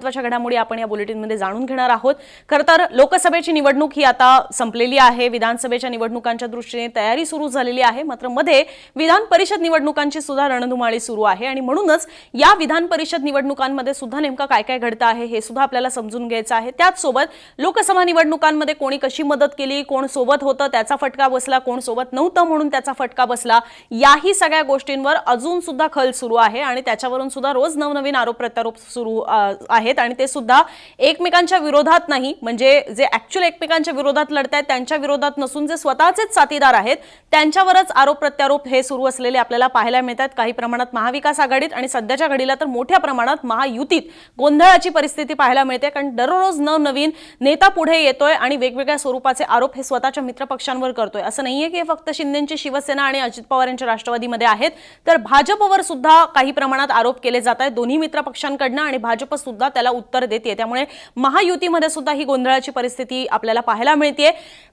महत्त्वाच्या घडामोडी आपण या बुलेटिनमध्ये जाणून घेणार आहोत. खरं तर लोकसभेची निवडणूक ही आता संपलेली आहे. विधानसभेच्या निवडणुकांच्या दृष्टीने तयारी सुरू झालेली आहे. मात्रमध्ये विधान परिषद निवडणुकांची सुद्धा रणधुमाळी सुरू आहे आणि म्हणूनच या विधान परिषद निवडणुकांमध्ये सुद्धा नेमकं काय काय घडतं आहे हे सुद्धा आपल्याला समजून घ्यायचं आहे. त्याचसोबत लोकसभा निवडणुकांमध्ये कोणी कशी मदत केली कोण सोबत होतं त्याचा फटका बसला कोण सोबत नव्हतं म्हणून त्याचा फटका बसला याही सगळ्या गोष्टींवर अजून सुद्धा खल सुरू आहे आणि त्याच्यावरून सुद्धा रोज नवनवीन आरोप प्रत्यारोप सुरू आहे आहेत आणि ते सुद्धा एकमेकांच्या विरोधात नाही. म्हणजे जे ऍक्च्युअल एकमेकांच्या विरोधात लढत आहेत त्यांच्या विरोधात नसून जे स्वतःचेच साथीदार आहेत त्यांच्यावरच आरोप प्रत्यारोप हे सुरू असलेले आपल्याला पाहायला मिळतात काही प्रमाणात महाविकास आघाडीत आणि सध्याच्या घडीला तर मोठ्या प्रमाणात महायुतीत गोंधळाची परिस्थिती पाहायला मिळते. कारण दररोज नवनवीन नेता पुढे येतोय आणि वेगवेगळ्या स्वरूपाचे आरोप हे स्वतःच्या मित्रपक्षांवर करतोय. असं नाहीये की हे फक्त शिंदेची शिवसेना आणि अजित पवार यांच्या राष्ट्रवादीमध्ये आहेत. तर भाजपवर सुद्धा काही प्रमाणात आरोप केले जात आहेत. दोन्ही मित्रपक्षांकडनं आणि भाजप सुद्धा त्याला उत्तर देते त्यामुळे महायुतीमध्ये सुद्धा ही गोंधळाची परिस्थिती आपल्याला पाहायला मिळते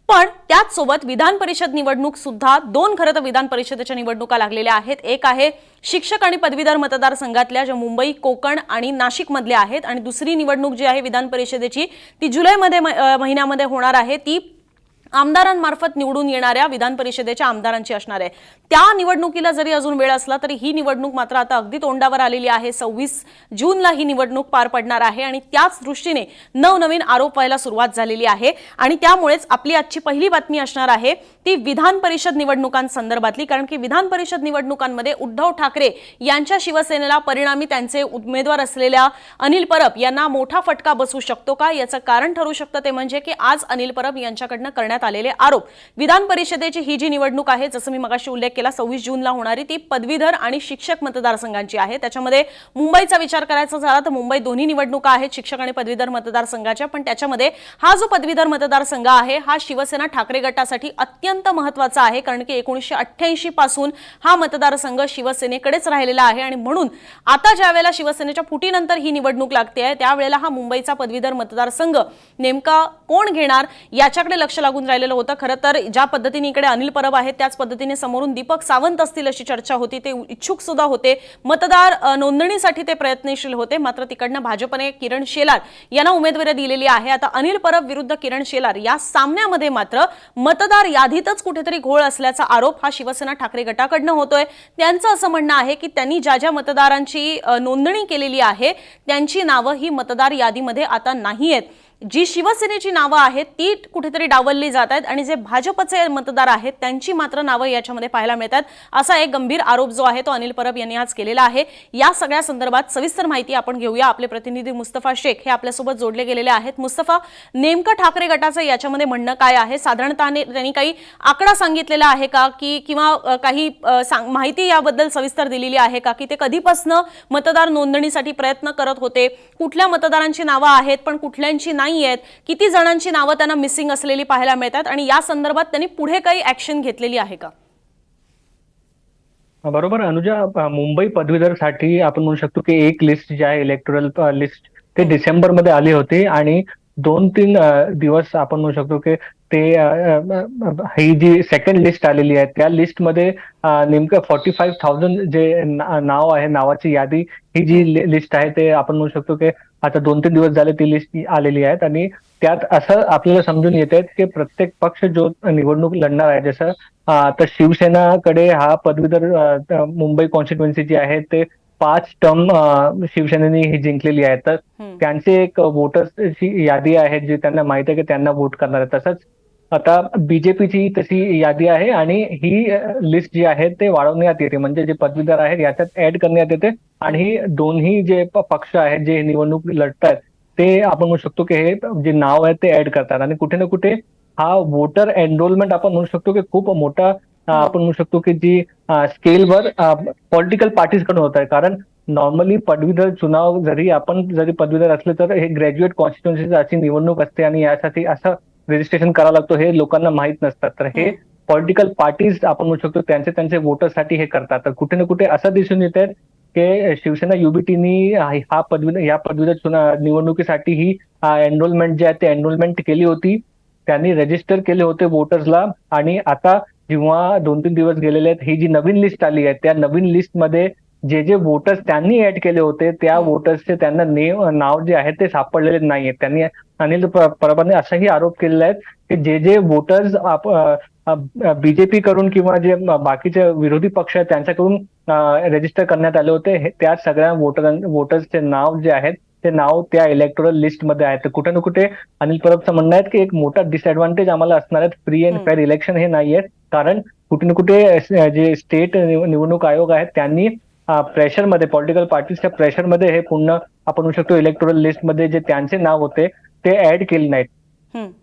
पण त्याच सोबत विधान परिषद निवडणूक सुद्धा दोन खरं तर विधान परिषदेच्या निवडणुका लागलेल्या आहेत. एक आहे शिक्षक आणि पदवीधर मतदारसंघातल्या ज्या मुंबई कोकण आणि नाशिकमधल्या आहेत आणि दुसरी निवडणूक जी आहे विधान परिषदेची ती जुलैमध्ये महिन्यामध्ये होणार आहे. ती आमदारांमार्फत निवडून येणाऱ्या विधान परिषदेच्या आमदारांची असणार आहे. त्या निवडणुकीला जरी अजून वेळ असला तरी ही निवडणूक मात्र आता अगदी तोंडावर आलेली आहे. सव्वीस जूनला ही निवडणूक पार पडणार आहे आणि त्याच दृष्टीने नवनवीन आरोप व्हायला सुरुवात झालेली आहे. आणि त्यामुळेच आपली आजची पहिली बातमी असणार आहे ती विधान परिषद निवडणुकांसंदर्भातली. कारण की विधान परिषद निवडणुकांमध्ये उद्धव ठाकरे यांच्या शिवसेनेला परिणामी त्यांचे उमेदवार असलेल्या अनिल परब यांना मोठा फटका बसू शकतो का? याचं कारण ठरू शकतं ते म्हणजे की आज अनिल परब यांच्याकडनं करण्यात आलेले आरोप. विधान परिषदेची ही जी निवडणूक आहे जसं मी मगाशी उल्लेख केला सव्वीस जूनला होणारी ती पदवीधर आणि शिक्षक मतदारसंघांची आहे. त्याच्यामध्ये मुंबईचा विचार करायचा झाला तर मुंबई दोन्ही निवडणुका आहेत शिक्षक आणि पदवीधर मतदारसंघाच्या. पण त्याच्यामध्ये हा जो पदवीधर मतदारसंघ आहे हा शिवसेना ठाकरे गटासाठी अत्यंत महत्त्वाचा आहे कारण की एकोणीसशे अठ्ठ्याऐंशी पासून हा मतदारसंघ शिवसेनेकडेच राहिलेला आहे. आणि म्हणून आता ज्या वेळेला शिवसेनेच्या फुटीनंतर ही निवडणूक लागते आहे त्यावेळेला हा मुंबईचा पदवीधर मतदारसंघ नेमका कोण घेणार याच्याकडे लक्ष लागून राहिलेलं होतं. खरं तर ज्या पद्धतीने इकडे अनिल परब आहेत त्याच पद्धतीने समोरून दीपक सावंत असतील अशी चर्चा होती. ते इच्छुक सुद्धा होते. मतदार नोंदणीसाठी ते प्रयत्नशील होते. मात्र तिकडनं भाजपने किरण शेलार यांना उमेदवारी दिलेली आहे. आता अनिल परब विरुद्ध किरण शेलार या सामन्यामध्ये मात्र मतदार यादीतच कुठेतरी घोळ असल्याचा आरोप हा शिवसेना ठाकरे गटाकडनं होतोय. त्यांचं असं म्हणणं आहे की त्यांनी ज्या ज्या मतदारांची नोंदणी केलेली आहे त्यांची नावं ही मतदार यादीमध्ये आता नाही आहेत. जी शिवसेनेची नावं आहेत ती कुठेतरी डावलली जात आहेत आणि जे भाजपचे मतदार आहेत त्यांची मात्र नावं याच्यामध्ये पाहायला मिळतात. असा एक गंभीर आरोप जो आहे तो अनिल परब यांनी आज केलेला आहे. या सगळ्या संदर्भात सविस्तर माहिती आपण घेऊया. आपले प्रतिनिधी मुस्तफा शेख हे आपल्यासोबत जोडले गेलेले आहेत. मुस्तफा नेमकं ठाकरे गटाचं याच्यामध्ये म्हणणं काय आहे? साधारणतः त्यांनी काही आकडा सांगितलेला आहे का? की किंवा काही सांग- माहिती याबद्दल सविस्तर दिलेली आहे का? की ते कधीपासनं मतदार नोंदणीसाठी प्रयत्न करत होते. कुठल्या मतदारांची नावं आहेत पण कुठल्यांची नाही आहेत. किती जणांची नावं त्यांना मिसिंग असलेली पाहायला मिळतात आणि या संदर्भात त्यांनी पुढे काही ऍक्शन घेतलेली आहे का? बरोबर. अनुजा मुंबई पदवीधरसाठी आपण म्हणू शकतो की एक लिस्ट जी आहे इलेक्टोरल लिस्ट ते डिसेंबरमध्ये आली होती आणि दोन तीन दिवस आपण म्हणू शकतो की ते ही जी सेकंड लिस्ट आलेली आहे त्या लिस्टमध्ये नेमकं फॉर्टी फाईव्ह थाउजंड जे नाव आहे नावाची यादी ही जी लिस्ट आहे ते आपण म्हणू शकतो की आता दोन तीन दिवस झाले ती लिस्ट आलेली आहेत आणि त्यात असं आपल्याला समजून येत आहेत की प्रत्येक पक्ष जो निवडणूक लढणार आहे जसं आता तर शिवसेनाकडे हा पदवीधर मुंबई कॉन्स्टिट्युएन्सी जी आहे ते पाच टर्म शिवसेनेने ही जिंकलेली आहे तर. त्यांची एक वोटर्सची यादी आहे जी त्यांना माहिती आहे की त्यांना वोट करणार आहे. तसंच आता बीजेपीची तशी यादी आहे आणि ही लिस्ट जी आहे ते वाढवण्यात येते. म्हणजे जे पदवीधर आहेत याच्यात ऍड करण्यात येते. आणि ही दोन्ही जे पक्ष आहेत जे निवडणूक लढतायत ते आपण म्हणू शकतो की हे जे नाव आहे ते ऍड करतात. आणि कुठे ना कुठे हा वोटर एनरोलमेंट आपण म्हणू शकतो की खूप मोठा आपण म्हणू शकतो की जी स्केलवर पॉलिटिकल पार्टीजकडून होत आहे. कारण नॉर्मली पदवीधर चुनाव जरी आपण जरी पदवीधर असले तर हे ग्रॅज्युएट कॉन्स्टिट्युन्सी अशी निवडणूक असते आणि यासाठी असं रजिस्ट्रेशन करावं लागतो हे लोकांना माहीत नसतात तर हे पॉलिटिकल पार्टीज आपण म्हणू शकतो त्यांचे त्यांचे वोटरसाठी हे करतात. तर कुठे ना कुठे असं दिसून येत आहे की शिवसेना युबीटीनी हा पदवी या पदवीधर चुना निवडणुकीसाठी ही एनरोलमेंट जी आहे ते एनरोलमेंट केली होती. त्यांनी रजिस्टर केले होते वोटर्सला आणि आता जेव्हा दोन तीन दिवस गेलेले आहेत ही जी नवीन लिस्ट आली आहे त्या नवीन लिस्टमध्ये जे जे वोटर्स त्यांनी ऍड केले होते त्या. वोटर्सचे त्यांना नेम नाव जे आहे ते सापडलेले नाहीये त्यांनी अनिल परबांनी असाही आरोप केलेला आहे की जे जे वोटर्स बीजेपी कडून किंवा जे बाकीचे विरोधी पक्ष आहेत त्यांच्याकडून रजिस्टर करण्यात आले होते त्या सगळ्या वोटर वोटर्सचे नाव जे आहेत ते नाव त्या इलेक्टोरल लिस्टमध्ये आहेत तर कुठे ना कुठे अनिल परबचं म्हणणं आहे की एक मोठा डिसएडव्हान्टेज आम्हाला असणार आहे फ्री अँड. फेअर इलेक्शन हे नाहीये कारण कुठे ना कुठे जे स्टेट निवडणूक आयोग आहेत त्यांनी प्रेशरमध्ये पॉलिटिकल पार्टीजच्या प्रेशरमध्ये हे पूर्ण आपण म्हणू शकतो इलेक्टोरल लिस्टमध्ये जे त्यांचे नाव होते ते ऍड केले नाहीत.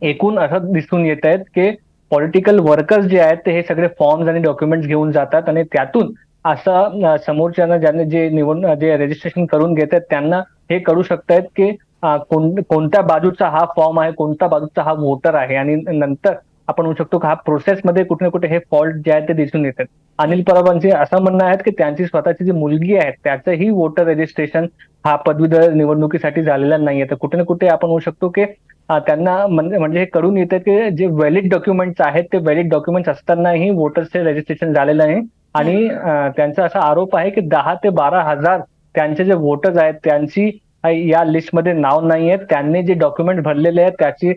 एकूण असं दिसून येत आहेत की पॉलिटिकल वर्कर्स जे आहेत ते हे सगळे फॉर्म्स आणि डॉक्युमेंट्स घेऊन जातात आणि त्यातून असं समोरच्यांना ज्यांनी जे निवडणूक जे रजिस्ट्रेशन करून घेत आहेत त्यांना हे कळू शकतायत की कोणत्या बाजूचा हा फॉर्म आहे कोणत्या बाजूचा हा वोटर आहे आणि नंतर आपण म्हणू शकतो की हा प्रोसेसमध्ये कुठे ना कुठे हे फॉल्ट जे आहेत ते दिसून येतात. अनिल परबांचे असं म्हणणं आहे की त्यांची स्वतःची जी मुलगी आहे त्याचंही वोटर रजिस्ट्रेशन हा पदवीधर निवडणुकीसाठी झालेला नाहीये. तर कुठे ना कुठे आपण होऊ शकतो की त्यांना म्हणजे म्हणजे हे कळून येतं की जे व्हॅलिड डॉक्युमेंट्स आहेत ते व्हॅलिड डॉक्युमेंट्स असतानाही वोटर्सचे रजिस्ट्रेशन झालेलं नाही आणि त्यांचा असा आरोप आहे की दहा ते बारा हजार त्यांचे जे वोटर्स आहेत त्यांची या लिस्टमध्ये नाव नाही आहेत. त्यांनी जे डॉक्युमेंट भरलेले आहेत त्याची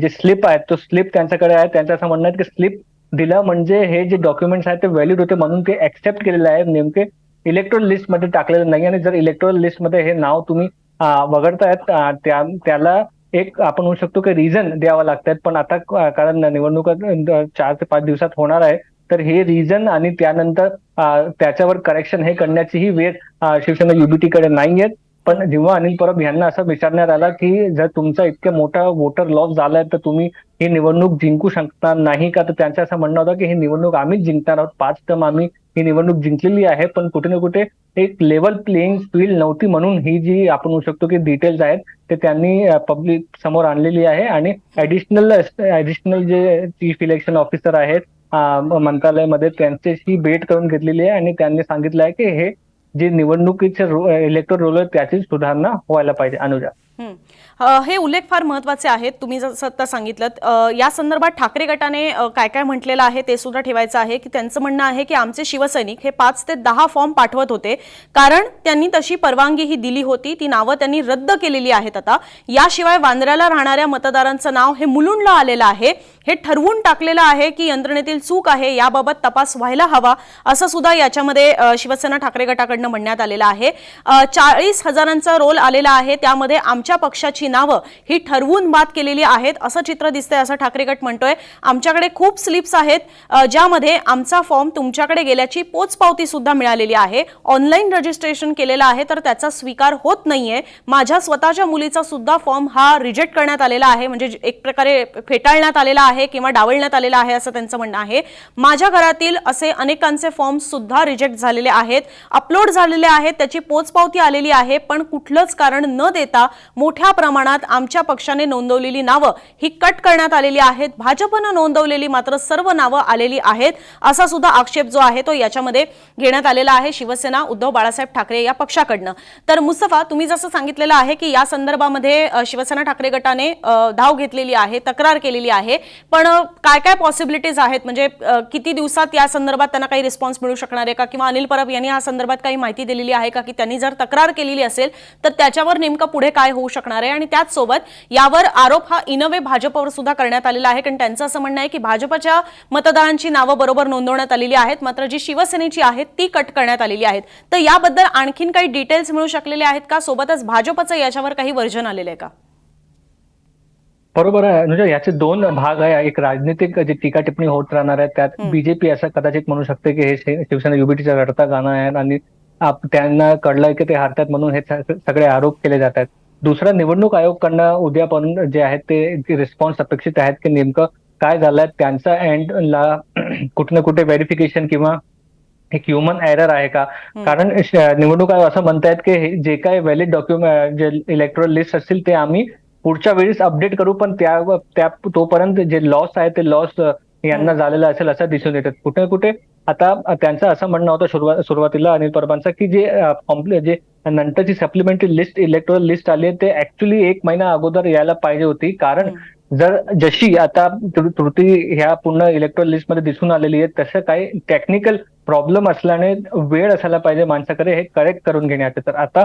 जे स्लिप आहे तो स्लिप त्यांच्याकडे आहे. त्यांचं असं म्हणणं आहे की स्लिप दिलं म्हणजे हे जे डॉक्युमेंट्स आहेत ते व्हॅलिड होते म्हणून ते ऍक्सेप्ट केलेले आहे नेमके इलेक्ट्रॉल लिस्टमध्ये टाकलेलं नाही आणि जर इलेक्ट्रॉल लिस्टमध्ये हे नाव तुम्ही वगळतायत त्या त्याला एक आपण म्हणू शकतो की रिझन द्यावं लागतात पण आता कारण निवडणुका चार ते पाच दिवसात होणार आहे. तर हे रिझन आणि त्यानंतर त्याच्यावर करेक्शन हे करण्याचीही वेळ शिवसेना युबीटी कडे नाही आहेत पण जेव्हा अनिल परब यांना असं विचारण्यात आला की जर तुमचा इतका मोठा वोटर लॉस झालाय तर तुम्ही ही निवडणूक जिंकू शकणार नाही का? तर त्यांचं असं म्हणणं होतं की ही निवडणूक आम्हीच जिंकणार आहोत. पाच टर्म आम्ही ही निवडणूक जिंकलेली आहे पण कुठे ना कुठे एक लेवल प्लेइंग फील्ड नव्हती म्हणून ही जी आपण म्हणू शकतो की डिटेल्स आहेत ते त्यांनी पब्लिक समोर आणलेली आहे. आणि ऍडिशनल ऍडिशनल जे चीफ इलेक्शन ऑफिसर आहेत मंत्रालयामध्ये त्यांच्याशी भेट करून घेतलेली आहे आणि त्यांनी सांगितलं आहे की हे जे निवडणुकीचे इलेक्ट्रोल रोल आहे त्याची सुधारणा व्हायला पाहिजे. अनुजा. हे उल्लेख फार महत्त्वाचे आहेत. तुम्ही जसं आता सांगितलं या संदर्भात ठाकरे गटाने काय काय म्हटलेलं आहे ते सुद्धा ठेवायचं आहे की त्यांचं म्हणणं आहे की आमचे शिवसैनिक हे पाच ते दहा फॉर्म पाठवत होते. कारण त्यांनी तशी परवानगी ही दिली होती. ती नावं त्यांनी रद्द केलेली आहेत आता. याशिवाय वांद्र्याला राहणाऱ्या मतदारांचं नाव हे मुलुंडला आलेलं आहे. हे ठरवून टाकलेलं आहे की यंत्रणेतील चूक आहे याबाबत तपास व्हायला हवा असं सुद्धा याच्यामध्ये शिवसेना ठाकरे गटाकडनं म्हणण्यात आलेलं आहे. चाळीस हजारांचा रोल आलेला आहे त्यामध्ये आमच्या पक्षाची नावं ही ठरवून बाद केलेली आहेत असं चित्र दिसतंय असं ठाकरे गट म्हणतोय. आमच्याकडे खूप स्लिप्स आहेत ज्यामध्ये आमचा फॉर्म तुमच्याकडे गेल्याची पोचपावती सुद्धा मिळालेली आहे. ऑनलाईन रजिस्ट्रेशन केलेलं आहे तर त्याचा स्वीकार होत नाहीये. माझ्या स्वतःच्या मुलीचा सुद्धा फॉर्म हा रिजेक्ट करण्यात आलेला आहे म्हणजे एक प्रकारे फेटाळण्यात आलेला आहे. किंवा डावलण्यात आलेला आहे असं त्यांचं म्हणणं आहे. माझ्या घरातील असे अनेकांचे फॉर्म सुद्धा रिजेक्ट झालेले आहेत. अपलोड झालेले आहेत. त्याची पोचपावती आलेली आहे. पण कुठलंच कारण न देता मोठ्या प्रमाणात आमच्या पक्षाने नोंदवलेली नावं ही कट करण्यात आलेली आहेत. भाजपनं नोंदवलेली मात्र सर्व नावं आलेली आहेत असा सुद्धा आक्षेप जो आहे तो याच्यामध्ये घेण्यात आलेला आहे. शिवसेना उद्धव बाळासाहेब ठाकरे या पक्षाकडनं. तर मुस्तफा तुम्ही जसं सांगितलेलं आहे की या संदर्भामध्ये शिवसेना ठाकरे गटाने धाव घेतलेली आहे तक्रार केलेली आहे. पण काय काय पॉसिबिलिटीज आहेत? म्हणजे किती दिवसात या संदर्भात त्यांना काही रिस्पॉन्स मिळू शकणार आहे का? किंवा अनिल परब यांनी या संदर्भात काही माहिती दिलेली आहे का? की त्यांनी जर तक्रार केलेली असेल तर त्याच्यावर नेमकं पुढे काय होऊ शकणार आहे? आणि त्याच सोबत यावर आरोप हा इनवे भाजपवर सुद्धा करण्यात आलेला आहे. कारण त्यांचं असं म्हणणं आहे की भाजपच्या मतदारांची नावं बरोबर नोंदवण्यात आलेली आहेत. मात्र जी शिवसेनेची आहेत ती कट करण्यात आलेली आहेत. तर याबद्दल आणखीन काही डिटेल्स मिळू शकलेले आहेत का? सोबतच भाजपचं याच्यावर काही वर्जन आलेलं आहे का? बरोबर आहे. म्हणजे याचे दोन भाग आहे. एक राजनीतिक जी टीका टिप्पणी होत राहणार आहे त्यात. बीजेपी असं कदाचित म्हणू शकते की हे शिवसेना युबीटीचा रडता गाणं आहे आणि आप- त्यांना कळलंय की ते हारतात म्हणून हे सगळे आरोप केले जात आहेत. दुसरं निवडणूक आयोगकडनं उद्यापर्यंत जे आहेत ते रिस्पॉन्स अपेक्षित आहेत की नेमकं काय झालंय? त्यांचा एंडला कुठे ना कुठे व्हेरिफिकेशन किंवा एक ह्युमन एरर आहे का? कारण निवडणूक आयोग असं म्हणतायत की हे जे काही व्हॅलिड डॉक्युमेंट जे इलेक्ट्रॉल लिस्ट असतील ते आम्ही पुढच्या वेळेस अपडेट करू पण त्या त्या तोपर्यंत जे लॉस आहे ते लॉस यांना झालेलं असेल असं दिसून येतात कुठे ना कुठे? आता त्यांचं असं म्हणणं होतं सुरुवात सुरुवातीला अनिल परबांचं की जे कॉम्प्ले जे नंतरची सप्लिमेंटरी लिस्ट इलेक्ट्रॉल लिस्ट आली आहे ते ऍक्च्युली एक महिना अगोदर यायला पाहिजे होती. कारण जर जशी आता त्रुटी ह्या पूर्ण इलेक्ट्रॉल लिस्टमध्ये दिसून आलेली आहे तसं काही टेक्निकल प्रॉब्लेम असल्याने वेळ असायला पाहिजे माणसाकडे हे करेक्ट करून घेण्याचं. तर आता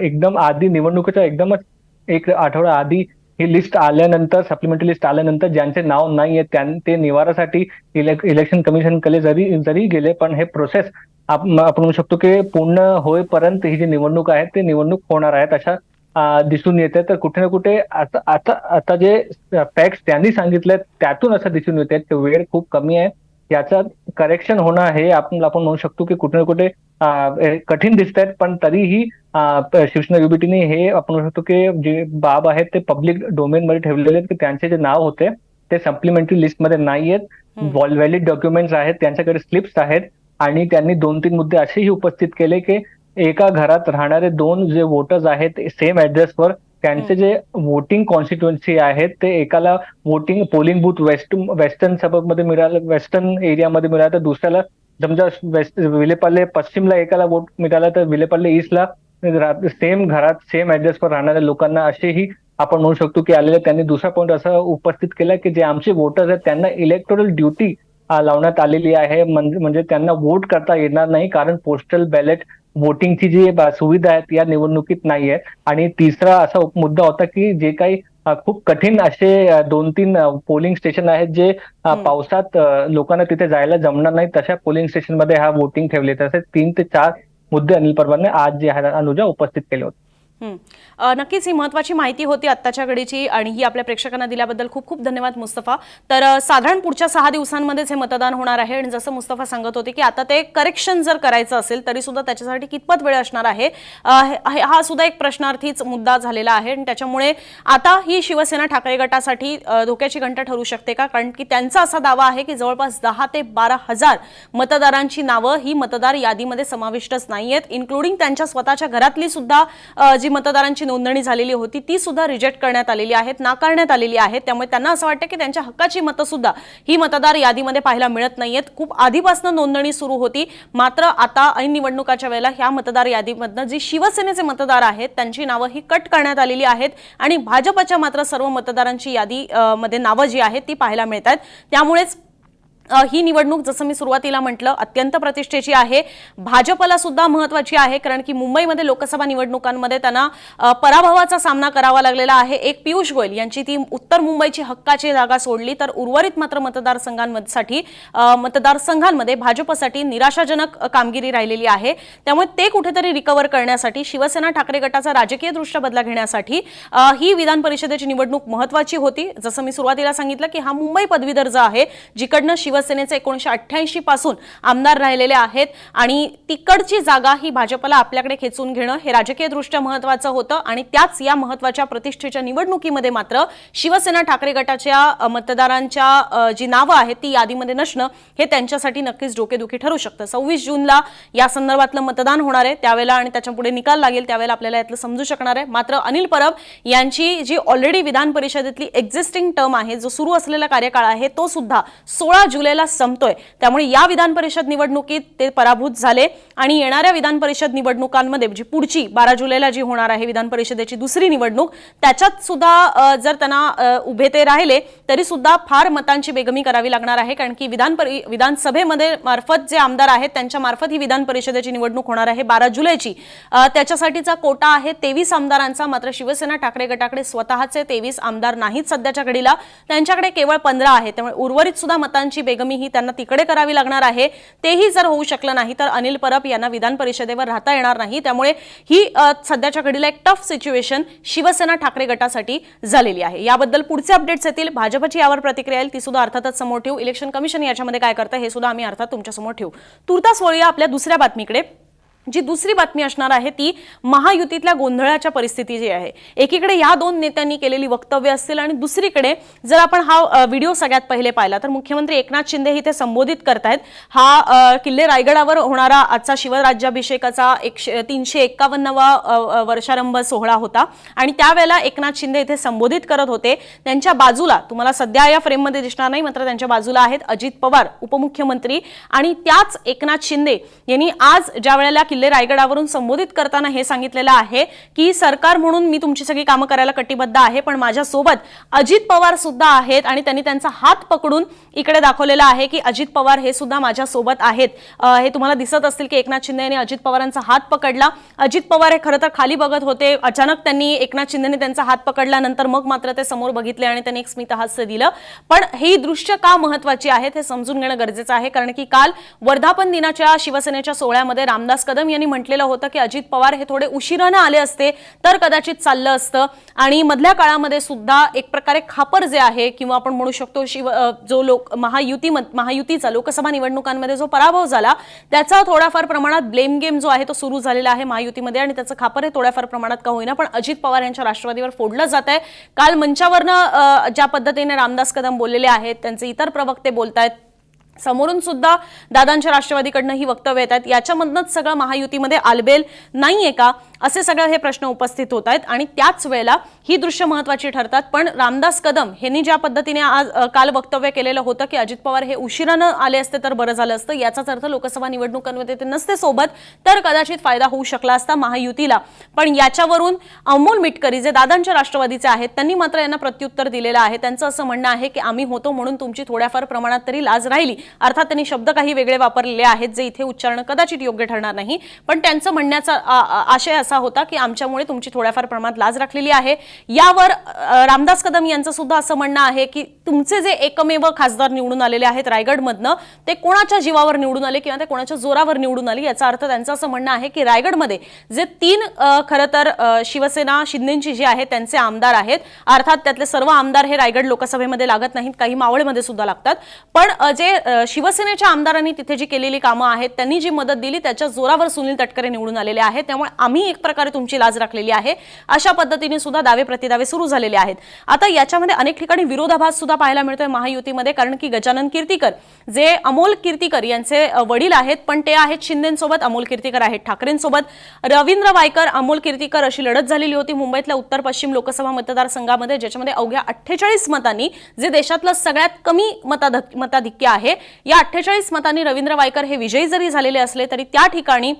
एकदम आधी निवडणुकीच्या एकदमच एक आठवडा आधी ही लिस्ट आल्यानंतर सप्लिमेंटरी लिस्ट आल्यानंतर ज्यांचे नाव नाही आहे त्यां ते निवारासाठी इलेक इलेक्शन कमिशनकडे जरी जरी गेले पण हे प्रोसेस आपण म्हणू शकतो की पूर्ण होईपर्यंत ही जी निवडणूक आहे ते निवडणूक होणार आहेत अशा दिसून येते. तर कुठे ना कुठे आता आता आता जे फॅक्ट त्यांनी सांगितले त्यातून असं दिसून येते. वेळ खूप कमी आहे. याचं करेक्शन होणं हे आपण आपण म्हणू शकतो की कुठे ना कुठे कठीण दिसत आहेत पण तरीही शिवसेना युबीटीने हे आपण म्हणू शकतो की जे बाब आहेत ते पब्लिक डोमेन मध्ये ठेवलेले आहेत की त्यांचे जे नाव होते ते सप्लिमेंटरी लिस्टमध्ये नाही आहेत. व्हॅलिड डॉक्युमेंट्स आहेत त्यांच्याकडे स्लिप्स आहेत आणि त्यांनी दोन तीन मुद्दे असेही उपस्थित केले की एका घरात राहणारे दोन जे वोटर्स आहेत सेम ऍड्रेसवर त्यांचे जे वोटिंग कॉन्स्टिट्युएन्सी आहेत ते एकाला voting polling booth west western सबबमध्ये मिळालं वेस्टर्न एरियामध्ये मिळालं तर दुसऱ्याला समजा वेस्ट विलेपार्ले पश्चिमला एकाला वोट मिळाला तर विलेपार्ले ईस्टला सेम घरात सेम ऍड्रेसवर राहणाऱ्या लोकांना असेही आपण म्हणू शकतो की आलेले. त्यांनी दुसरा पॉईंट असा उपस्थित केला की जे आमचे वोटर्स आहेत त्यांना इलेक्टोरल ड्युटी लावण्यात आलेली आहे. म्हणजे त्यांना वोट करता येणार नाही कारण पोस्टल बॅलेट वोटिंगची जी सुविधा आहे या निवडणुकीत नाही आहे. आणि तिसरा असा मुद्दा होता की जे काही खूप कठीण असे दोन तीन पोलिंग स्टेशन आहेत जे. पावसात लोकांना तिथे जायला जमणार नाही. तशा पोलिंग स्टेशनमध्ये हा वोटिंग ठेवले तसे तीन ते चार मुद्दे अनिल परबाने आज जे अनुजा उपस्थित केले होते. नक्कीच ही महत्वाची माहिती होती आत्ताच्या घडीची आणि ही आपल्या प्रेक्षकांना दिल्याबद्दल खूप खूप धन्यवाद मुस्तफा. तर साधारण पुढच्या सहा दिवसांमध्येच हे मतदान होणार आहे आणि जसं मुस्तफा सांगत होते की आता ते करेक्शन जर करायचं असेल तरी सुद्धा त्याच्यासाठी कितपत वेळ असणार आहे? हा सुद्धा एक प्रश्नार्थीच मुद्दा झालेला आहे आणि त्याच्यामुळे आता ही शिवसेना ठाकरे गटासाठी धोक्याची घंटा ठरू शकते का? कारण की त्यांचा असा दावा आहे की जवळपास दहा ते बारा हजार मतदारांची नावं ही मतदार यादीमध्ये समाविष्टच नाहीयेत इन्क्लुडिंग त्यांच्या स्वतःच्या घरातली सुद्धा जी मतदारांची नोंदणी झालेली होती ती सुद्धा रिजेक्ट करण्यात आलेली आहेत नाकारण्यात आलेली आहेत. त्यामुळे त्यांना असं वाटतं की त्यांच्या हक्काची मतं सुद्धा ही मतदार यादीमध्ये पाहायला मिळत नाहीयेत. खूप आधीपासून नोंदणी सुरू होती. मात्र आता ऐन निवडणुकाच्या वेळेला ह्या मतदार यादीमधनं जी शिवसेनेचे मतदार आहेत त्यांची नावं ही कट करण्यात आलेली आहेत आणि भाजपच्या मात्र सर्व मतदारांची यादी मध्ये नावं जी आहेत ती पाहायला मिळत आहेत त्यामुळेच ही निवडणूक जसं मी सुरुवातीला म्हटलं अत्यंत प्रतिष्ठेची आहे. भाजपला सुद्धा महत्वाची आहे कारण की मुंबईमध्ये लोकसभा निवडणुकांमध्ये त्यांना पराभवाचा सामना करावा लागलेला आहे. एक पियुष गोयल यांची ती उत्तर मुंबईची हक्काची जागा सोडली तर उर्वरित मात्र मतदारसंघांसाठी मतदारसंघांमध्ये भाजपसाठी निराशाजनक कामगिरी राहिलेली आहे. त्यामुळे ते कुठेतरी रिकव्हर करण्यासाठी शिवसेना ठाकरे गटाचा राजकीय दृष्ट्या बदला घेण्यासाठी ही विधान परिषदेची निवडणूक महत्वाची होती. जसं मी सुरुवातीला सांगितलं की हा मुंबई पदवीधर जो आहे जिकडनं शिवसेनेचे एकोणीशे अठ्ठ्याऐंशी पासून आमदार राहिलेले आहेत आणि तिकडची जागा ही भाजपला आपल्याकडे खेचून घेणं हे राजकीयदृष्ट्या महत्वाचं होतं आणि त्याच या महत्त्वाच्या प्रतिष्ठेच्या निवडणुकीमध्ये मात्र शिवसेना ठाकरे गटाच्या मतदारांच्या जी नावं आहेत ती यादीमध्ये नसणं हे त्यांच्यासाठी नक्कीच डोकेदुखी ठरू शकतं. सव्वीस जूनला या संदर्भातलं मतदान होणार आहे त्यावेळेला आणि त्याच्या पुढे निकाल लागेल त्यावेळेला आपल्याला यातलं समजू शकणार आहे. मात्र अनिल परब यांची जी ऑलरेडी विधान परिषदेतली एक्झिस्टिंग टर्म आहे जो सुरू असलेला कार्यकाळ आहे तो सुद्धा सोळा जुलैला संपतोय. त्यामुळे या विधान परिषद निवडणुकीत ते पराभूत झाले आणि येणाऱ्या विधान परिषद निवडणुकांमध्ये जी पुढची बारा जुलैला जी होणार आहे विधान परिषदेची दुसरी निवडणूक त्याच्यात सुद्धा जर त्यांना उभे ते राहिले तरी सुद्धा फार मतांची बेगमी करावी लागणार आहे. कारण की विधान परि विधानसभेमध्ये मार्फत जे आमदार आहेत त्यांच्या मार्फत ही विधान परिषदेची निवडणूक होणार आहे बारा जुलैची. त्याच्यासाठीचा कोटा आहे तेवीस आमदारांचा. मात्र शिवसेना ठाकरे गटाकडे स्वतःचे तेवीस आमदार नाहीत सध्याच्या घडीला. त्यांच्याकडे केवळ पंधरा आहे त्यामुळे उर्वरित सुद्धा मतांची बेगमी ही त्यांना तिकडे करावी लागणार आहे तेही जर होऊ शकलं नाही तर अनिल परब यांना विधान परिषदेवर राहता येणार नाही. त्यामुळे ही सध्याच्या घडीला एक टफ सिच्युएशन शिवसेना ठाकरे गटासाठी झालेली आहे. याबद्दल पुढचे अपडेट्स येतील. भाजपची यावर प्रतिक्रिया येईल ती सुद्धा अर्थातच समोर ठेवू. इलेक्शन कमिशन याच्यामध्ये काय करतं हे सुद्धा आम्ही अर्थात तुमच्यासमोर ठेवू. तुर्तास वळूया आपल्या दुसऱ्या बातमीकडे. जी दुसरी बातमी असणार आहे ती महायुतीतल्या गोंधळाच्या परिस्थिती जी आहे. एकीकडे या दोन नेत्यांनी केलेली वक्तव्य असतील आणि दुसरीकडे जर आपण हा व्हिडिओ सगळ्यात पहिले पाहिला तर मुख्यमंत्री एकनाथ शिंदे इथे संबोधित करतायत. हा किल्ले रायगडावर होणारा आजचा शिवराज्याभिषेकाचा एकशे तीनशे एक्कावन्नवा वर्षारंभ सोहळा होता आणि त्यावेळेला एकनाथ शिंदे इथे संबोधित करत होते. त्यांच्या बाजूला तुम्हाला सध्या या फ्रेममध्ये दिसणार नाही मात्र त्यांच्या बाजूला आहेत अजित पवार उपमुख्यमंत्री आणि त्याच एकनाथ शिंदे यांनी आज ज्या वेळेला किल्ले रायगडावरून संबोधित करताना हे सांगितलेलं आहे की सरकार म्हणून मी तुमची सगळी कामं करायला कटिबद्ध आहे पण माझ्यासोबत अजित पवार सुद्धा आहेत आणि त्यांनी त्यांचा हात पकडून इकडे दाखवलेला आहे की अजित पवार हे सुद्धा माझ्यासोबत आहेत. हे तुम्हाला दिसत असतील की एकनाथ शिंदे यांनी अजित पवारांचा हात पकडला. अजित पवार हे खरं तर खाली बघत होते. अचानक त्यांनी एकनाथ शिंदेने त्यांचा हात पकडला नंतर मग मात्र ते समोर बघितले आणि त्यांनी एक स्मितहास्य दिलं. पण ही दृश्य का महत्वाची आहेत हे समजून घेणं गरजेचं आहे कारण की काल वर्धापन दिनाच्या शिवसेनेच्या सोहळ्यामध्ये रामदास कदम यांनी म्हटलेलं होतं की अजित पवार हे थोडे उशिरानं आले असते तर कदाचित चाललं असतं. आणि मधल्या काळामध्ये सुद्धा एक प्रकारे खापर जे आहे किंवा आपण म्हणू शकतो शिव जो लोक महायुती महायुतीचा लोकसभा निवडणुकांमध्ये जो पराभव झाला त्याचा थोडाफार प्रमाणात ब्लेम गेम जो आहे तो सुरू झालेला आहे महायुतीमध्ये आणि त्याचं खापर हे थोड्याफार प्रमाणात का होईना पण अजित पवार यांच्या राष्ट्रवादीवर फोडलं जात आहे. काल मंचावरनं ज्या पद्धतीने रामदास कदम बोललेले आहेत त्यांचे इतर प्रवक्ते बोलतायत समोरून सुद्धा दादांच्या राष्ट्रवादीकडनं ही वक्तव्य येत आहेत. याच्यामधनंच सगळं महायुतीमध्ये आलबेल नाहीये का? असे सगळे हे प्रश्न उपस्थित होत आहेत आणि त्याच वेळेला ही दृश्य महत्वाची ठरतात. पण रामदास कदम यांनी ज्या पद्धतीने आज काल वक्तव्य केलेलं होतं की अजित पवार हे उशिरानं आले असते तर बरं झालं असतं याचाच अर्थ लोकसभा निवडणुकांमध्ये ते नसते सोबत तर कदाचित फायदा होऊ शकला असता महायुतीला. पण याच्यावरून अमोल मिटकरी जे दादांच्या राष्ट्रवादीचे आहेत त्यांनी मात्र यांना प्रत्युत्तर दिलेलं आहे. त्यांचं असं म्हणणं आहे की आम्ही होतो म्हणून तुमची थोड्याफार प्रमाणात तरी लाज राहिली. अर्थात त्यांनी शब्द काही वेगळे वापरलेले आहेत जे इथे उच्चारण कदाचित योग्य ठरणार नाही. पण त्यांचं म्हणण्याचा आशय असा होता की आमच्यामुळे तुमची थोड्याफार प्रमाणात लाज राखलेली आहे. यावर रामदास कदम यांचं सुद्धा असं म्हणणं आहे की तुमचे जे एकमेव खासदार निवडून आलेले आहेत रायगडमधनं ते कोणाच्या जीवावर निवडून आले किंवा ते कोणाच्या जोरावर निवडून आले याचा अर्थ त्यांचं असं म्हणणं आहे की रायगडमध्ये जे तीन खरं तर शिवसेना शिंदेची जी आहे त्यांचे आमदार आहेत. अर्थात त्यातले सर्व आमदार हे रायगड लोकसभेमध्ये लागत नाहीत काही मावळमध्ये सुद्धा लागतात. पण जे शिवसेनेच्या आमदारांनी तिथे जी केलेली कामं आहेत त्यांनी जी मदत दिली त्याच्या जोरावर सुनील तटकरे निवडून आलेले आहेत. त्यामुळे आम्ही एक प्रकारे तुमची लाज राखलेली आहे. अशा पद्धतीने सुद्धा दावे प्रतिदावे सुरू झालेले आहेत. आता याच्यामध्ये अनेक ठिकाणी विरोधाभास सुद्धा पाहायला मिळतोय महायुतीमध्ये कारण की गजानन कीर्तीकर जे अमोल कीर्तीकर यांचे वडील आहेत पण ते आहेत शिंदेसोबत अमोल कीर्तीकर आहेत ठाकरेंसोबत. रवींद्र वायकर अमोल कीर्तीकर अशी लढत झालेली होती मुंबईतल्या उत्तर पश्चिम लोकसभा मतदारसंघामध्ये ज्याच्यामध्ये अवघ्या अठ्ठेचाळीस मतांनी जे देशातलं सगळ्यात कमी मताधिक्य आहे या अठ्ठेचाळीस मतांनी रवींद्र वायकर हे विजयी जरी झालेले असले तरी त्या ठिकाणी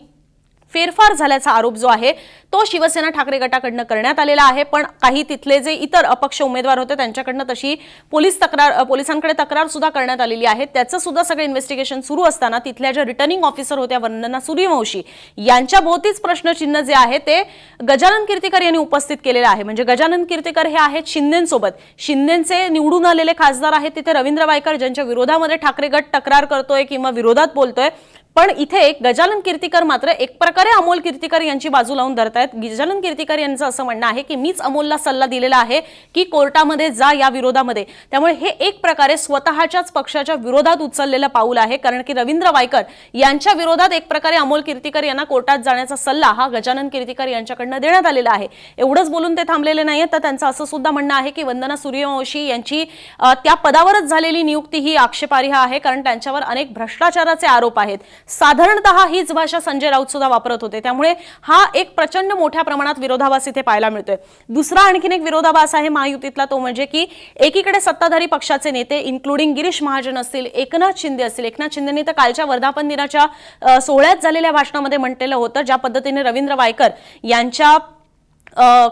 फेरफार झाल्याचा आरोप जो आहे तो शिवसेना ठाकरे गटाकडनं करण्यात आलेला आहे. पण काही तिथले जे इतर अपक्ष उमेदवार होते त्यांच्याकडनं तशी पोलीस तक्रार पोलिसांकडे तक्रार सुद्धा करण्यात आलेली आहे. त्याचं सुद्धा सगळं इन्व्हेस्टिगेशन सुरू असताना तिथल्या ज्या रिटर्निंग ऑफिसर होत्या वंदना सूर्यवंशी यांच्या भोवतीच प्रश्नचिन्ह जे आहे ते गजानन कीर्तीकर यांनी उपस्थित केलेलं आहे. म्हणजे गजानन कीर्तीकर हे आहेत शिंदेसोबत. शिंदेचे निवडून आलेले खासदार आहेत तिथे रवींद्र वायकर ज्यांच्या विरोधामध्ये ठाकरे गट तक्रार करतोय किंवा विरोधात बोलतोय. पण इथे गजानन कीर्तीकर मात्र एक प्रकारे अमोल कीर्तीकर यांची बाजू लावून धरतायत गजानन कीर्तीकर यांचं असं म्हणणं आहे की मीच अमोलला सल्ला दिलेला आहे की कोर्टामध्ये जा या विरोधामध्ये. त्यामुळे हे एक प्रकारे स्वतःच्याच पक्षाच्या विरोधात उचललेलं पाऊल आहे. कारण की रवींद्र वायकर यांच्या विरोधात एक प्रकारे अमोल कीर्तीकर यांना कोर्टात जाण्याचा सल्ला हा गजानन कीर्तीकर यांच्याकडनं देण्यात आलेला आहे. एवढंच बोलून ते थांबलेले नाहीये तर त्यांचं असं सुद्धा म्हणणं आहे की वंदना सूर्यवंशी यांची त्या पदावरच झालेली नियुक्ती ही आक्षेपार्ह आहे. कारण त्यांच्यावर अनेक भ्रष्टाचाराचे आरोप आहेत. साधारणतः हीच भाषा संजय राऊत सुद्धा वापरत होते. त्यामुळे हा एक प्रचंड मोठ्या प्रमाणात विरोधाभास इथे पाहायला मिळतोय. दुसरा आणखीन एक विरोधाभास आहे महायुतीतला तो म्हणजे की एकीकडे सत्ताधारी पक्षाचे नेते इन्क्लुडिंग गिरीश महाजन असतील एकनाथ शिंदे असतील. एकनाथ शिंदेनी तर कालच्या वर्धापन दिनाच्या सोहळ्यात झालेल्या भाषणामध्ये म्हटलेलं होतं ज्या पद्धतीने रवींद्र वायकर यांच्या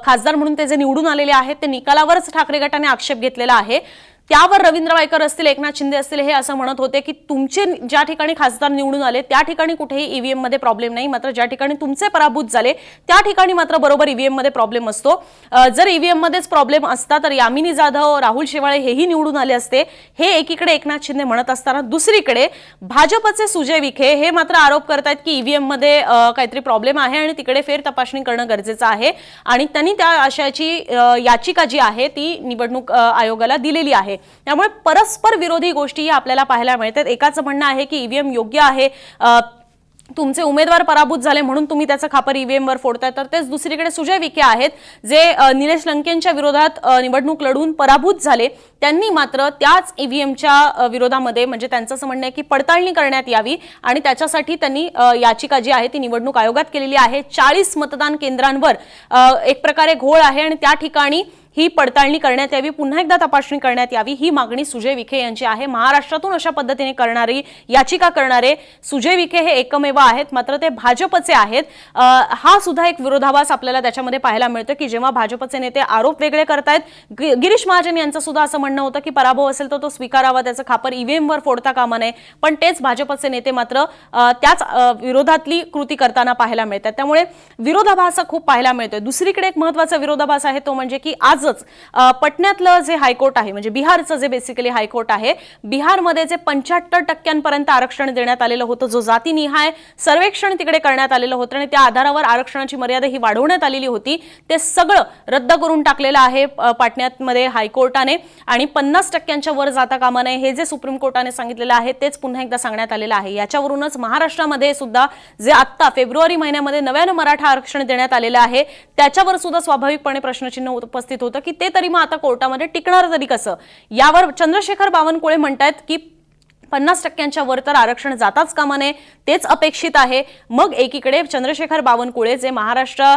खासदार म्हणून ते जे निवडून आलेले आहेत ते निकालावरच ठाकरे गटाने आक्षेप घेतलेला आहे. त्यावर रवींद्र वायकर असतील एकनाथ शिंदे असतील हे असं म्हणत होते की तुमचे ज्या ठिकाणी खासदार निवडून आले त्या ठिकाणी कुठेही ईव्हीएममध्ये प्रॉब्लेम नाही. मात्र ज्या ठिकाणी तुमचे पराभूत झाले त्या ठिकाणी मात्र बरोबर ईव्हीएममध्ये प्रॉब्लेम असतो. जर ईव्हीएम मध्येच प्रॉब्लेम असता तर यामिनी जाधव राहुल शेवाळे हेही निवडून आले असते. हे एकीकडे एकनाथ शिंदे म्हणत असताना दुसरीकडे भाजपचे सुजय विखे हे मात्र आरोप करतायत की ईव्हीएममध्ये काहीतरी प्रॉब्लेम आहे आणि तिकडे फेर तपासणी करणं गरजेचं आहे. आणि त्यांनी त्या आशयाची याचिका जी आहे ती निवडणूक आयोगाला दिलेली आहे. त्यामुळे परस्पर विरोधी गोष्टी आपल्याला पाहायला मिळतात. एकाचं म्हणणं आहे की ईव्हीएम योग्य आहे. तुमचे उमेदवार पराभूत झाले म्हणून तुम्ही त्याचं खापर ईव्हीएमवर फोडताय. तर तेच दुसरीकडे सुजय विखे आहेत जे निलेश लंकेंच्या विरोधात निवडणूक लढवून पराभूत झाले. त्यांनी मात्र त्याच ईव्हीएमच्या विरोधामध्ये म्हणजे त्यांचं असं म्हणणं आहे की पडताळणी करण्यात यावी आणि त्याच्यासाठी त्यांनी याचिका जी आहे ती निवडणूक आयोगात केलेली आहे. चाळीस मतदान केंद्रांवर एक प्रकारे घोळ आहे आणि त्या ठिकाणी ही पडताळणी करण्यात यावी पुन्हा एकदा तपासणी करण्यात यावी ही मागणी सुजय विखे यांची आहे. महाराष्ट्रातून अशा पद्धतीने करणारी याचिका करणारे सुजय विखे हे एकमेव आहेत मात्र ते भाजपचे आहेत. हा सुद्धा एक विरोधाभास आपल्याला त्याच्यामध्ये पाहायला मिळतो की जेव्हा भाजपचे नेते आरोप वेगळे करतायत गि- गिरीश महाजन यांचं सुद्धा असं म्हणणं होतं की पराभव असेल तर तो स्वीकारावा त्याचं खापर ईव्हीएमवर फोडता कामा नये. पण तेच भाजपचे नेते मात्र त्याच विरोधातली कृती करताना पाहायला मिळतात. त्यामुळे विरोधाभास खूप पाहायला मिळतोय. दुसरीकडे एक महत्त्वाचा विरोधाभास आहे तो म्हणजे की आज तसंच पटण्यातलं जे हायकोर्ट आहे म्हणजे बिहारचं जे बेसिकली हायकोर्ट आहे बिहारमध्ये जे पंच्याहत्तर टक्क्यांपर्यंत आरक्षण देण्यात आलेलं होतं जो जातीनिहाय सर्वेक्षण तिकडे करण्यात आलेलं होतं आणि त्या आधारावर आरक्षणाची मर्यादा ही वाढवण्यात आलेली होती ते सगळं रद्द करून टाकलेलं आहे अ, पाटण्यामध्ये हायकोर्टाने. आणि पन्नास टक्क्यांच्या वर जाता कामा नये हे जे सुप्रीम कोर्टाने सांगितलेलं आहे तेच पुन्हा एकदा सांगण्यात आलेलं आहे. याच्यावरूनच महाराष्ट्रामध्ये सुद्धा जे आत्ता फेब्रुवारी महिन्यामध्ये नव्यानं मराठा आरक्षण देण्यात आलेलं आहे त्याच्यावर सुद्धा स्वाभाविकपणे प्रश्नचिन्ह उपस्थित होतं. की ते तरी मग आता कोर्टामध्ये टिकणार तरी कसं? यावर चंद्रशेखर बावनकुळे म्हणतायत की पन्नास टक्क्यांच्या वर तर आरक्षण जाताच कामा नये तेच अपेक्षित आहे. मग एकीकडे चंद्रशेखर बावनकुळे जे महाराष्ट्र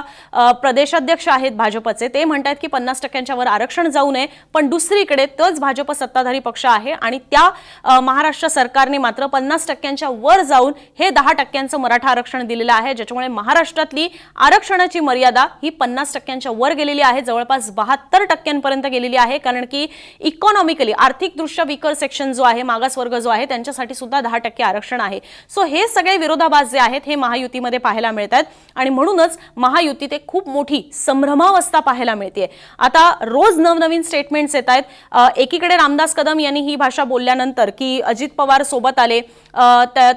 प्रदेशाध्यक्ष आहेत भाजपचे ते म्हणतात की पन्नास टक्क्यांच्या वर आरक्षण जाऊ नये पण दुसरीकडे तोच भाजप सत्ताधारी पक्ष आहे आणि त्या महाराष्ट्र सरकारने मात्र पन्नास टक्क्यांच्या वर जाऊन हे दहा टक्क्यांचं मराठा आरक्षण दिलेलं आहे ज्याच्यामुळे महाराष्ट्रातली आरक्षणाची मर्यादा ही पन्नास टक्क्यांच्या वर गेलेली आहे जवळपास बहात्तर टक्क्यांपर्यंत गेलेली आहे कारण की इकॉनॉमिकली आर्थिकदृष्ट्या विकर सेक्शन जो आहे मागासवर्ग जो आहे त्यांच्यासाठी सुद्धा दहा टक्के आरक्षण आहे. सो हे सगळे विरोधाभास जे आहेत हे महायुतीमध्ये पाहायला मिळतात आणि म्हणूनच महायुतीत एक खूप मोठी संभ्रमावस्था पाहायला मिळते आता रोज नवनवीन स्टेटमेंट्स येत आहेत. एकीकडे रामदास कदम यांनी ही भाषा बोलल्यानंतर की अजित पवार सोबत आले.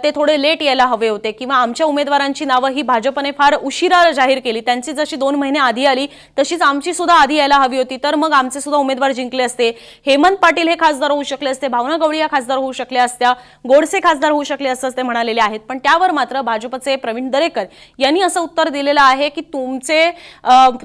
ते थोडे लेट यायला हवे होते किंवा आमच्या उमेदवारांची नावं ही भाजपने फार उशिरा जाहीर केली. त्यांची जशी दोन महिने आधी आली तशीच आमची सुद्धा आधी यायला हवी होती. तर मग आमचे सुद्धा उमेदवार जिंकले असते. हेमंत पाटील हे खासदार होऊ शकले असते. भावना गवळी या खासदार होऊ शकल्या असत्या गोडसे खासदार होऊ शकले असं ते म्हणालेले आहेत. पण त्यावर मात्र भाजपचे प्रवीण दरेकर यांनी असं उत्तर दिलेलं आहे की तुमचे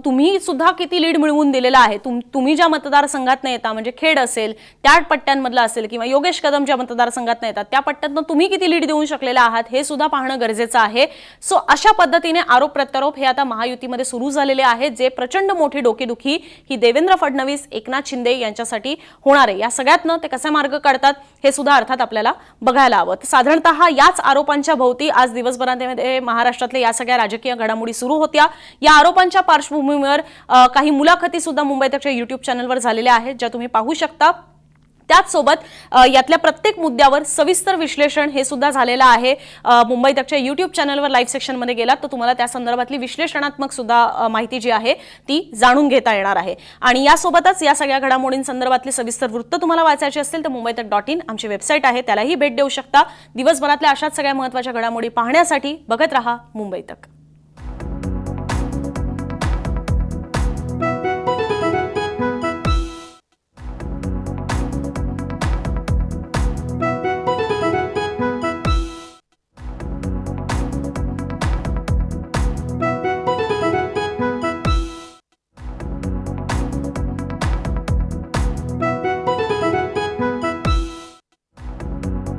तुम्ही सुद्धा किती लीड मिळवून दिलेलं आहे. तुम तुम्ही ज्या मतदारसंघात येता म्हणजे खेड असेल त्या पट्ट्यांमधला असेल किंवा योगेश कदम ज्या मतदारसंघात येतात त्या पट्ट्यातनं तुम्ही किती लीड देऊ शकलेला आहात हे सुद्धा पाहणं गरजेचं आहे. सो अशा पद्धतीने आरोप प्रत्यारोप हे आता महायुतीमध्ये सुरू झालेले आहेत जे प्रचंड मोठी डोकेदुखी ही देवेंद्र फडणवीस एकनाथ शिंदे यांच्यासाठी होणार आहे. या सगळ्यातनं ते कसे मार्ग काढतात हे सुद्धा अर्थात आपल्याला बघायला हवं. तर साधारणतः याच आरोपांच्या भोवती आज दिवसभरामध्ये महाराष्ट्रातल्या या सगळ्या राजकीय घडामोडी सुरू होत्या. या आरोपांच्या पार्श्वभूमीवर काही मुलाखती सुद्धा मुंबईतच्या युट्यूब चॅनलवर झालेल्या आहेत ज्या तुम्ही पाहू शकता. त्याचसोबत यातल्या प्रत्येक मुद्द्यावर सविस्तर विश्लेषण हे सुद्धा झालेलं आहे. मुंबई तकच्या युट्यूब चॅनलवर लाईव्ह सेक्शनमध्ये गेलात तर तुम्हाला त्या संदर्भातली विश्लेषणात्मक सुद्धा माहिती जी आहे ती जाणून घेता येणार आहे. आणि यासोबतच या सगळ्या घडामोडींसंदर्भातली सविस्तर वृत्त तुम्हाला वाचायची असतील तर मुंबई तक डॉट इन आमची वेबसाईट आहे. त्यालाही भेट देऊ शकता. दिवसभरातल्या अशाच सगळ्या महत्त्वाच्या घडामोडी पाहण्यासाठी बघत रहा मुंबई तक.